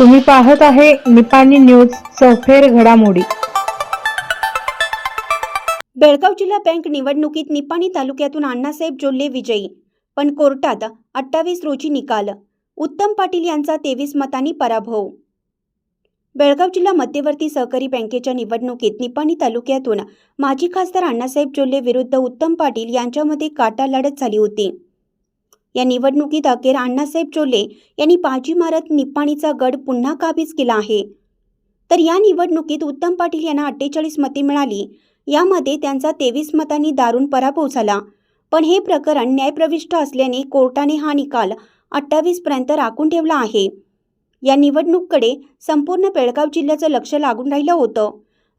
तुम्ही पाहत आहे निपाणी न्यूज सफेर घडामोडी. बेळगाव जिल्हा बँक निवडणुकीत निपाणी तालुक्यातून अण्णासाहेब जोल्ले विजयी पण कोर्टात अठ्ठावीस रोजी निकाल. उत्तम पाटील यांचा तेवीस मतांनी पराभव. बेळगाव जिल्हा मध्यवर्ती सहकारी बँकेच्या निवडणुकीत निपाणी तालुक्यातून माजी खासदार अण्णासाहेब जोल्ले विरुद्ध उत्तम पाटील यांच्यामध्ये काटा लढत झाली होती. या निवडणुकीत अखेर अण्णासाहेब चोले यांनी बाजी मारत निपाणीचा गड पुन्हा काबीज केला आहे. तर या निवडणुकीत उत्तम पाटील यांना अठ्ठेचाळीस मते मिळाली. यामध्ये त्यांचा तेवीस मतांनी दारुण पराभव झाला. पण हे प्रकरण न्यायप्रविष्ट असल्याने कोर्टाने हा निकाल अठ्ठावीसपर्यंत राखून ठेवला आहे. या निवडणूककडे संपूर्ण बेळगाव जिल्ह्याचं लक्ष लागून राहिलं होतं.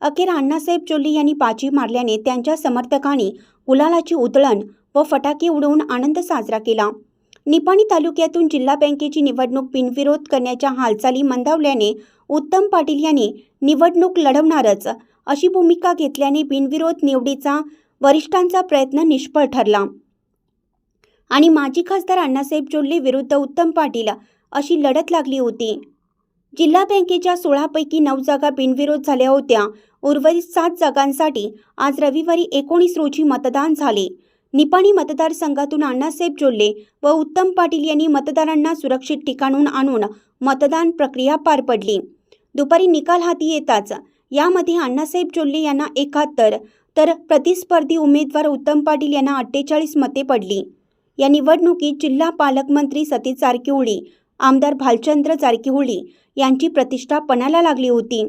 अखेर अण्णासाहेब चोल्ली यांनी पाची मारल्याने त्यांच्या समर्थकांनी गुलालाची उधळण व फटाके उडवून आनंद साजरा केला. निपाणी तालुक्यातून जिल्हा बँकेची निवडणूक बिनविरोध करण्याच्या हालचाली मंदावल्याने उत्तम पाटील यांनी निवडणूक लढवणारच अशी भूमिका घेतल्याने बिनविरोध निवडीचा वरिष्ठांचा प्रयत्न निष्फळ ठरला. आणि माजी खासदार अण्णासाहेब जोल्ले विरुद्ध उत्तम पाटील अशी लढत लागली होती. जिल्हा बँकेच्या सोळापैकी नऊ जागा बिनविरोध झाल्या होत्या. उर्वरित सात जागांसाठी आज रविवारी एकोणीस रोजी मतदान झाले. निपाणी मतदारसंघातून अण्णासाहेब जोल्ले व उत्तम पाटील यांनी मतदारांना सुरक्षित ठिकाणून आणून मतदान प्रक्रिया पार पडली. दुपारी निकाल हाती येताच यामध्ये अण्णासाहेब जोल्ले यांना एकाहत्तर तर प्रतिस्पर्धी उमेदवार उत्तम पाटील यांना अठ्ठेचाळीस मते पडली. या निवडणुकीत जिल्हा पालकमंत्री सतीश जारकिहोळी आमदार भालचंद्र जारकिहोळी यांची प्रतिष्ठा पणाला लागली होती.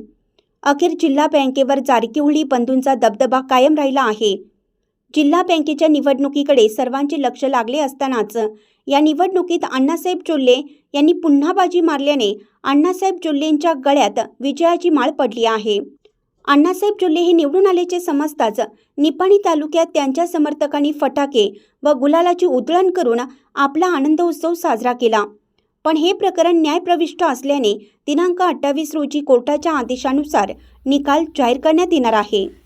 अखेर जिल्हा बँकेवर जारकिहोळी बंधूंचा दबदबा कायम राहिला आहे. जिल्हा बँकेच्या निवडणुकीकडे सर्वांचे लक्ष लागले असतानाच या निवडणुकीत अण्णासाहेब चोल्ले यांनी पुन्हा बाजी मारल्याने अण्णासाहेब चोल्लेंच्या गळ्यात विजयाची माळ पडली आहे. अण्णासाहेब चोल्ले हे निवडून आल्याचे समजताच निपाणी तालुक्यात त्यांच्या समर्थकांनी फटाके व गुलालाची उधळण करून आपला आनंद उत्सव साजरा केला. पण हे प्रकरण न्यायप्रविष्ट असल्याने दिनांक अठ्ठावीस रोजी कोर्टाच्या आदेशानुसार निकाल जाहीर करण्यात येणार आहे.